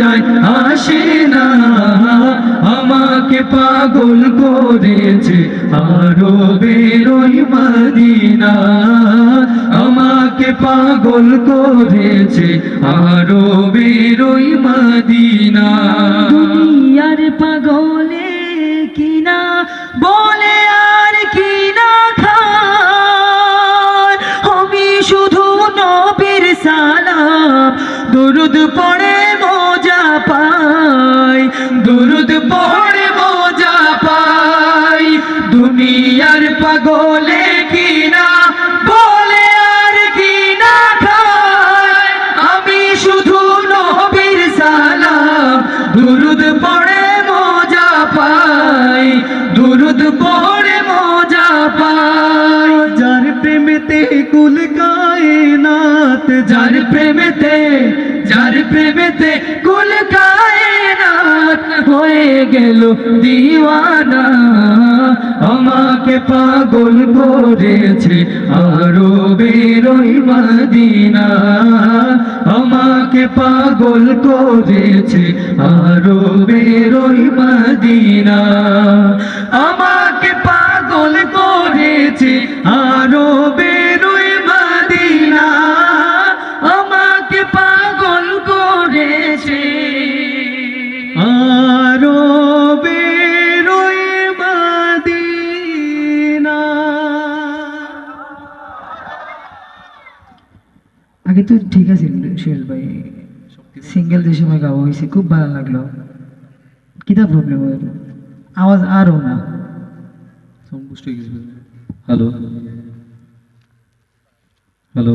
যায়, আসে না। আমাকে পাগল করেছে আরও বেরোই মদিনা। আমাকে পাগল করেছে আরও বেরোই মদিনা। দুনিয়ার পাগলে কিনা, বলে আর কিনা খায় আমি শুধু নবীর সালাম, দুরুদ পড়ে দুরুদ পড়ে মজা পাই। দুনিয়ার পাগলে কিনা বলে আর কিনা খায় আমি শুধু নবীর সালাম, দুরুদ পড়ে মজা পাই। দুরুদ পড়ে মজা পাই। যার প্রেমেতে কুল কায়নাত, যার প্রেমেতে যার প্রেমেতে কুল কায়নাত হয়ে গেল দিওয়ানা, আমাকে পাগল করেছে আরও বেরোই মদিনা। আমাকে পাগল করেছে আরও বেরোই মদিনা। আমাকে পাগল করেছে আরও আগে তো ঠিক আছে সুয়েল ভাই। সিঙ্গেল যে সময় গাওয়া হয়েছে, খুব ভালো লাগল। কিতা প্রবলেম হয়? আওয়াজ আরও না। হ্যালো হ্যালো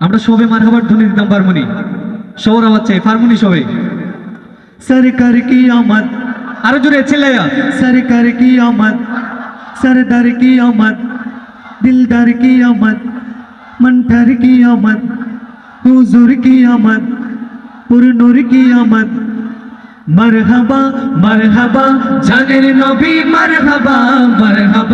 আমরা? সবে মারহাবার ধনী দিতাম ফার্মনি। শহর আবার চাই ফার্মনি সবে। সরকার কিয়ামত আরও জুড়ে ছেলে সরকার কিয়ামত সরদার কিয়ামত দিলদার কিয়ামত মন্টার কিয়ামত হুজুর কি আমদ পুরনুর কি আমদ মরহবা মারহাবা জানের নবী মরহবা মরহবা।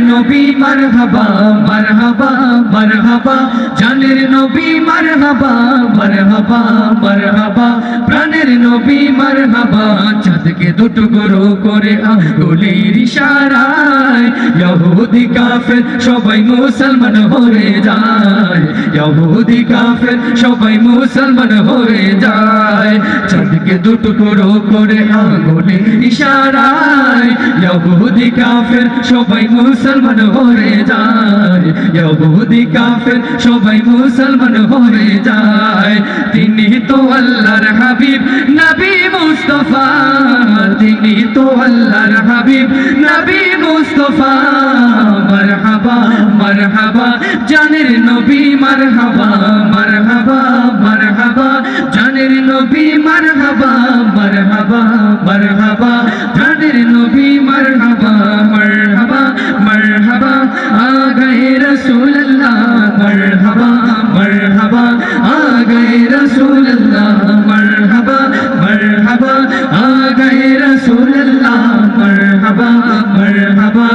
নবী মারহাবা মারহাবা মারহাবা। জানের নবী মারহাবা মারহাবা মারহাবা। প্রাণের নবী মারহাবা, চাঁদকে দুটো গরু করে আঙ্গুলের ইশারায়। ইহুদি কাফের সবাই মুসলমান হয়ে যায়। ইহুদি কাফের সবাই মুসলমান হয়ে যায়। চাঁদকে দুটো গরু করে আঙ্গুলের ইশারায়। ইহুদি কাফের সবাই মুসলমান হয়ে যায়। ইহুদি কাফের সবাই মুসলমান হয়ে যায়। তিনি তো আল্লাহর হাবিব, নবী মুস্তফা। তিনি তো আল্লাহর হাবিব, নবী মুস্তফা। মারহাবা মারহাবা, জানের নবী মারহাবা মারহাবা মারহাবা, জানের নবী মারহাবা মারহাবা মারহাবা। মারহাবা মারহাবা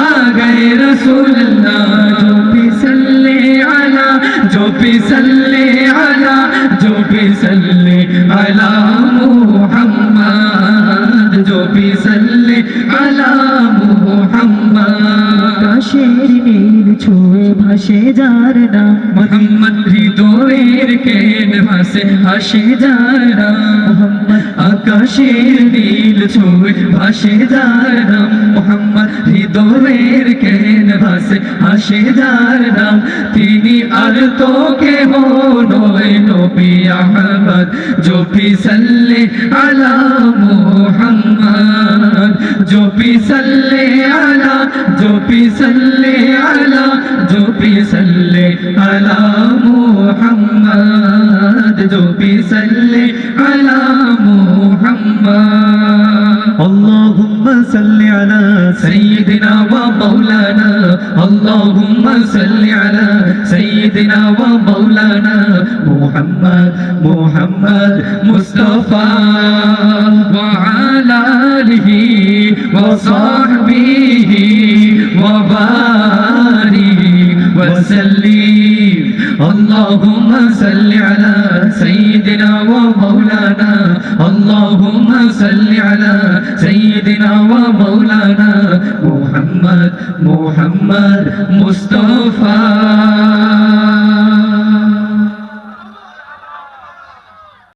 আ গয়ে রসুল আল্লাহ जो भी सल्ले आला जो भी सल्ले आला जो भी सल्ले आला मुहम्मद जो भी सल्ले आला मुहम्मद আকাশের নীল ছুঁয়ে ভাসে যার নাম মোহাম্মদ হৃদয়ের কেন ভাসে হাসে যারা মোহাম্মদ আকাশের নীল ছুঁয়ে ভাসে যার নাম মোহাম্মদ, হৃদয়ের কেন ভাসে হাসে যার নাম। তিনি আর তো কেহ নয়, নবী আহমদ, জোপি সাল্লে আলা মোহাম্মদ। জোপি সাল্লে আলা, জোপি সাল্লে আলা, জোপি সাল্লে আলা মোহাম্মদ। জোপি সাল্লে سيدنا ومولانا. اللهم صل على سيدنا ومولانا محمد محمد مصطفى. وعلى آله وصحبه وبارك وسلم. اللهم صل على سيدنا ومولانا. اللهم صل على سيدنا ومولانا মোহাম্মদ মোহাম্মদ মুস্তফা।